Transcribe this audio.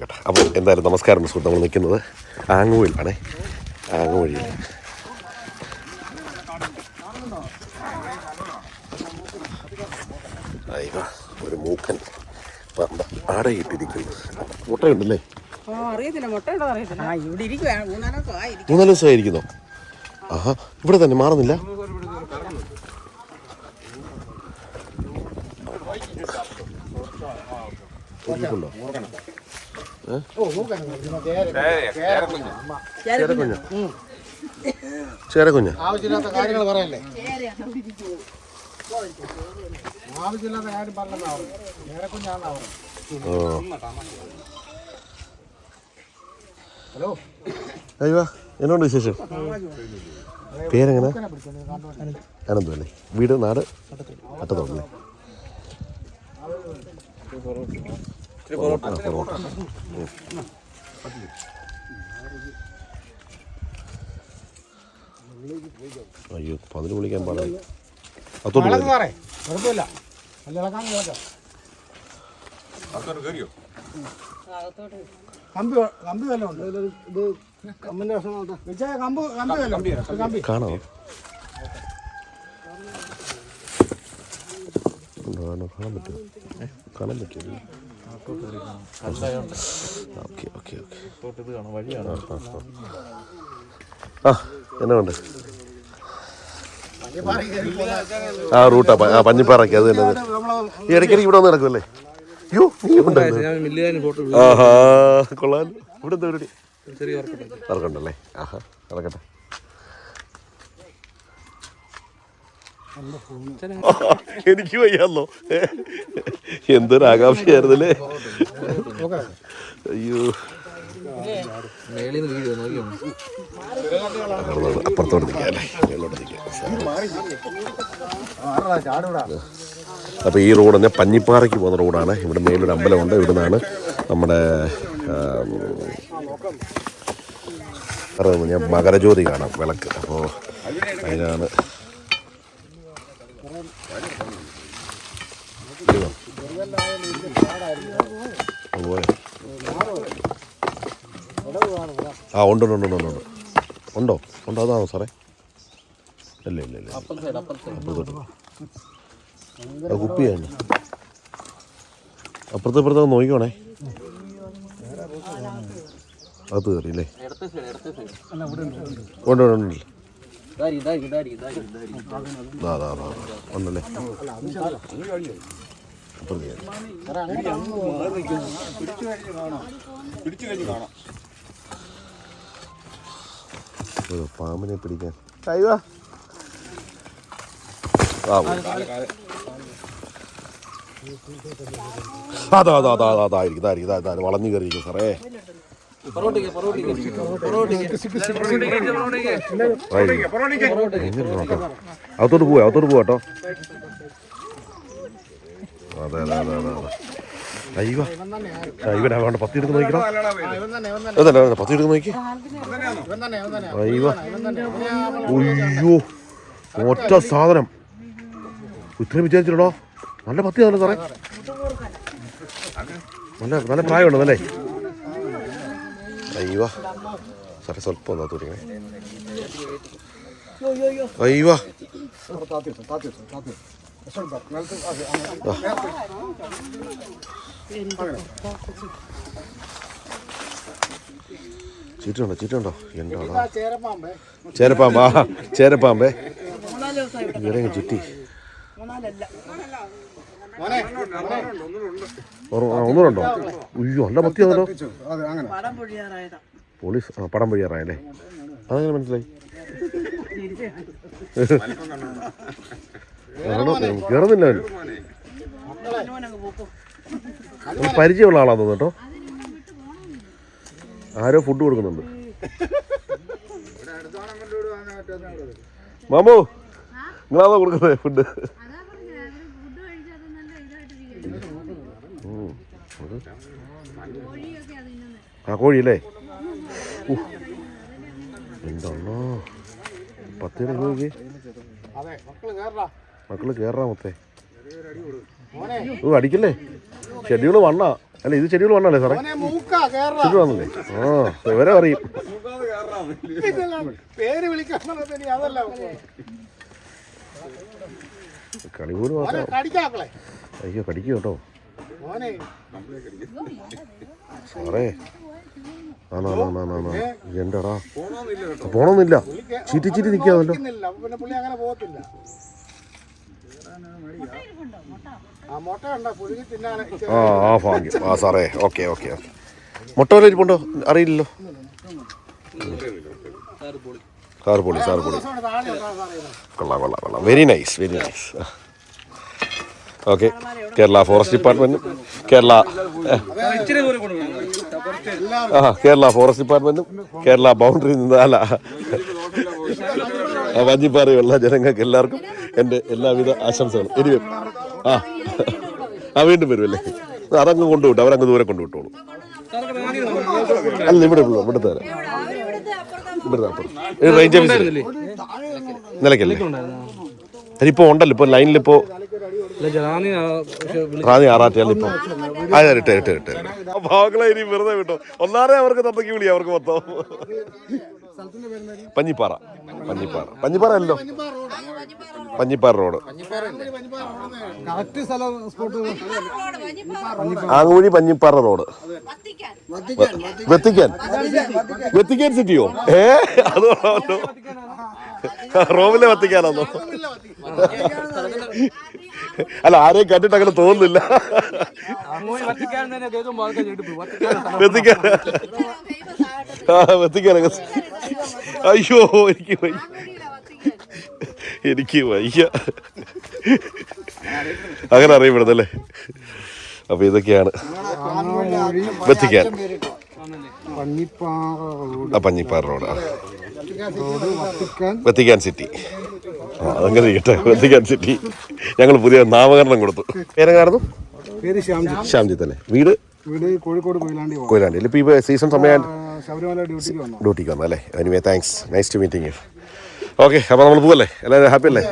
കേട്ടോ അപ്പോൾ എന്തായാലും നമസ്കാരം സുഹൃത്ത് നമ്മൾ നിൽക്കുന്നത് ആങ്ങുവഴിയിലാണേ ആങ്ങുവഴിയിൽ. അയ്യോ ഒരു മൂക്കൻ ആടെ ആടയിട്ടിരിക്കുന്നു മുട്ടയുണ്ടല്ലേ? ഉണ്ടോ മൂന്നാൽ ദിവസമായിരിക്കുന്നോ? ആഹാ ഇവിടെ തന്നെ മാറുന്നില്ല. ഇരിപ്പുണ്ടോ? ചേരക്കുഞ്ഞ്. ചേരക്കുഞ്ഞ് ആവശ്യമില്ലാത്ത കാര്യങ്ങൾ പറയല്ലേ? ആവശ്യമില്ലാത്ത കാര്യം ഹലോ? അയ്യോ എന്നോണ്ട് വിശേഷം? പേരെങ്ങനെ? അനന്തു അല്ലേ വീട് നാട്? അട്ടത്തോട്ടല്ലേ പൊറോട്ട. അയ്യോ പതിന് വിളിക്കാൻ പാടില്ല കുഴപ്പമില്ല. നല്ല ഇളക്കാൻ കമ്പി കമ്പി വല്ലതും ഉണ്ട്? ഇത് കമ്പിന്റെ വെച്ചാൽ കമ്പ് കമ്പി കമ്പി കാണോ? കാണാൻ പറ്റും? കാണാൻ പറ്റുമോ? ഓക്കെ ഓക്കെ ഓക്കെ ആ എന്നാ ഉണ്ട് ആ റൂട്ടാ ആ പഞ്ഞിപ്പാറയ്ക്ക് അത് തന്നെ. ഈ ഇടയ്ക്കിടയ്ക്ക് ഇവിടെ വന്ന് നടക്കുമല്ലേ അയ്യോ നീ ഉണ്ടായിരുന്നു ആഹാ കൊള്ളാൻ ഇവിടെ എന്താ പരിപാടി? ഇറക്കണ്ടല്ലേ ആഹാ ഇറക്കട്ടെ എനിക്ക് വയ്യാന്നോ എന്തൊരു ആകാംക്ഷയായിരുന്നല്ലേ? അയ്യോ. അപ്പോൾ ഈ റോഡ് തന്നെ പഞ്ഞിപ്പാറയ്ക്ക് പോകുന്ന റോഡാണ്. ഇവിടെ മേലൊരു അമ്പലമുണ്ട്. ഇവിടെ നിന്നാണ് നമ്മുടെ മകരജ്യോതി കാണാം വിളക്ക്. അപ്പോൾ അതിനാണ്. ആ ഉണ്ട് ഉണ്ട് ഉണ്ട് ഉണ്ട് ഉണ്ട്. ഉണ്ടോ? അതാണോ സാറേ? ഇല്ല ഇല്ല ഇല്ല കുപ്പിയാണ് അപ്പുറത്ത് ഇപ്പുറത്ത് നോക്കിക്കോണേ. അത് കയറി അല്ലേ ഉണ്ട് ഉണ്ട് ഉണ്ട്. ദാ, ദാ, ദാ, ദാ. ഉണ്ടല്ലേ അപ്പുറത്ത് കയറി. ഒരു പാമ്പിനെ പിടിക്കാൻ പോയി. അതാ അതാ അതാ അതാ ഇതായിരിക്കും ഇതാ ഇതാ വളഞ്ഞു കയറിയിരിക്കും സാറേ അകത്തോട്ട് പോവാ അകത്തോട്ട് പോവാ കേട്ടോ. അതെ അതെ അതെ അതെ അതെ. അയ്യോ. പത്തി എടുത്ത് അതല്ല പത്തി എടുത്ത് നോക്കി. ഒറ്റ സാധനം. ഇത്രയും വിചാരിച്ചിട്ടോ നല്ല പത്തി സാറേ. നല്ല നല്ല പ്രായമുണ്ട് അല്ലേ അയ്യോ. സാറേ സ്വല്പം ഒന്നാ തുടിക്കണേ അയ്യോ. ചീറ്റുണ്ടോ ചീറ്റുണ്ടോ? എന്താണോ ചേരപ്പാമ്പേ ചേരപ്പാമ്പാ. ചേരപ്പാമ്പേ ചുറ്റി. ഒന്നുകൂടെ അയ്യോ നല്ല പത്തിയാണല്ലോ അതെ അങ്ങനെ. പടം പൊഴിയാറായതാ. പോലീസ് ആ, പടം വഴിയാറായല്ലേ അതങ്ങനെ മനസ്സിലായി? ആണോ? കയറുന്നില്ല അവൻ പരിചയമുള്ള ആളാന്ന് തോന്നട്ടോ കേട്ടോ. ആരോ ഫുഡ് കൊടുക്കുന്നുണ്ട്. മാമോ നിങ്ങളാണോ കൊടുക്കുന്നത് ഫുഡ് അതാ പറഞ്ഞത് അവർ ഫുഡ് കഴിച്ചാൽ അത് നല്ല ഇതായിട്ടിരിക്കും കോഴിയൊക്കെ അത് ആ കോഴിയല്ലേ? എന്താണോ? പത്തിയുടെ നോക്കി അതെ മക്കൾ കേറാ കയറാ മൊത്തേ. ഓ അടിക്കല്ലേ? ഷെഡ്യൂൾ വണ്ണാ. അല്ല ഇത് ഷെഡ്യൂൾ വണ്ണല്ലേ സാറേ? ഷെഡ്യൂൾ വന്നല്ലേ? ആ ഇവരെ അറിയും. കളി പോലും അയ്യോ കടിക്കും കേട്ടോ. എന്റെടാ പോണമെന്നില്ല ചീറ്റി ചീറ്റി നിൽക്കാമല്ലോ പോകത്തില്ല. ആ മുട്ട കണ്ട? പുഴുകി ആ ആ ഭാഗ്യം. ആ സാറേ. Okay okay okay. മുട്ട വല്ല ഇരിപ്പുണ്ടോ? അറിയില്ലല്ലോ. സാർ പൊളി. സാർ പൊളി കൊള്ളാം കൊള്ളാം കൊള്ളാം. Very nice very nice okay. Kerala forest ഡിപ്പാർട്ട്മെന്റും Kerala ആ കേരള ഫോറസ്റ്റ് ഡിപ്പാർട്ട്മെന്റും കേരള ബൗണ്ടറി നിന്ന് അല്ല. ആ വഞ്ചിപ്പാറയുള്ള ജനങ്ങൾക്ക് എല്ലാവർക്കും എന്റെ എല്ലാവിധ ആശംസകളും. ഇനി വരും. ആ ആ വീണ്ടും വരുമല്ലേ അതങ്ങ് കൊണ്ടുവിട്ടു അവരങ്ങ് ദൂരെ കൊണ്ടുവിട്ടോളൂ. അല്ല ഇവിടെ ഉള്ളൂ ഇവിടെ തരാം ഇവിടെ അപ്പുറം. റേഞ്ച് നിലയ്ക്കല്ലേ? അതിപ്പോ ഉണ്ടല്ലോ ഇപ്പൊ ലൈനിൽ റാന്നി ആറാറ്റിയാൽ ഇപ്പൊ. അതെ ഇട്ട് ഇട്ട് ഇട്ട് ഭാഗങ്ങളെ ഇനി വെറുതെ വിട്ടോ. ഒന്നാമതേ അവർക്ക് തത്തക്കി വിളി അവർക്ക് മൊത്തം. പഞ്ഞിപ്പാറ. പഞ്ഞിപ്പാറ. പഞ്ഞിപ്പാറ അല്ലോ പഞ്ഞിപ്പാറ റോഡ്. കറക്റ്റ് സ്ഥലം സ്പോട്ട് ആങ്ങൂഴി പഞ്ഞിപ്പാറ. റോഡ്. വെത്തിക്കാൻ. വെത്തിക്കാൻ സിറ്റിയോ? ഏ? അത് റോമിലെ വത്തിക്കാനാന്നോ? അല്ല ആരെയും കണ്ടിട്ട് അങ്ങനെ തോന്നുന്നില്ല. വെത്തിക്കാൻ അയ്യോ എനിക്ക് വയ്യ. എനിക്ക് വയ്യ. അങ്ങനെ അറിയപ്പെടുന്നല്ലേ അപ്പൊ ഇതൊക്കെയാണ്. Vatican. Panjippara road. Vatican city. അതങ്ങനെ ഇരിക്കട്ടെ വെത്തിക്കാൻ സിറ്റി ഞങ്ങൾ പുതിയ നാമകരണം കൊടുത്തു. പേരെങ്ങായിരുന്നു പേര് ശ്യാംജി. ശ്യാംജിത്ത് അല്ലേ വീട്? വീട് കോഴിക്കോട് കൊയിലാണ്ടി കൊയിലാണ്ടി. ഇപ്പോൾ ഇപ്പോൾ സീസൺ സമയം ശബരിമല ഡ്യൂട്ടിക്ക് വന്നു. ഡ്യൂട്ടിക്ക് വന്നു അല്ലേ? Anyway thanks nice to meeting you okay അപ്പോൾ നമ്മൾ പോവല്ലേ? എല്ലാവരും ഹാപ്പി അല്ലേ?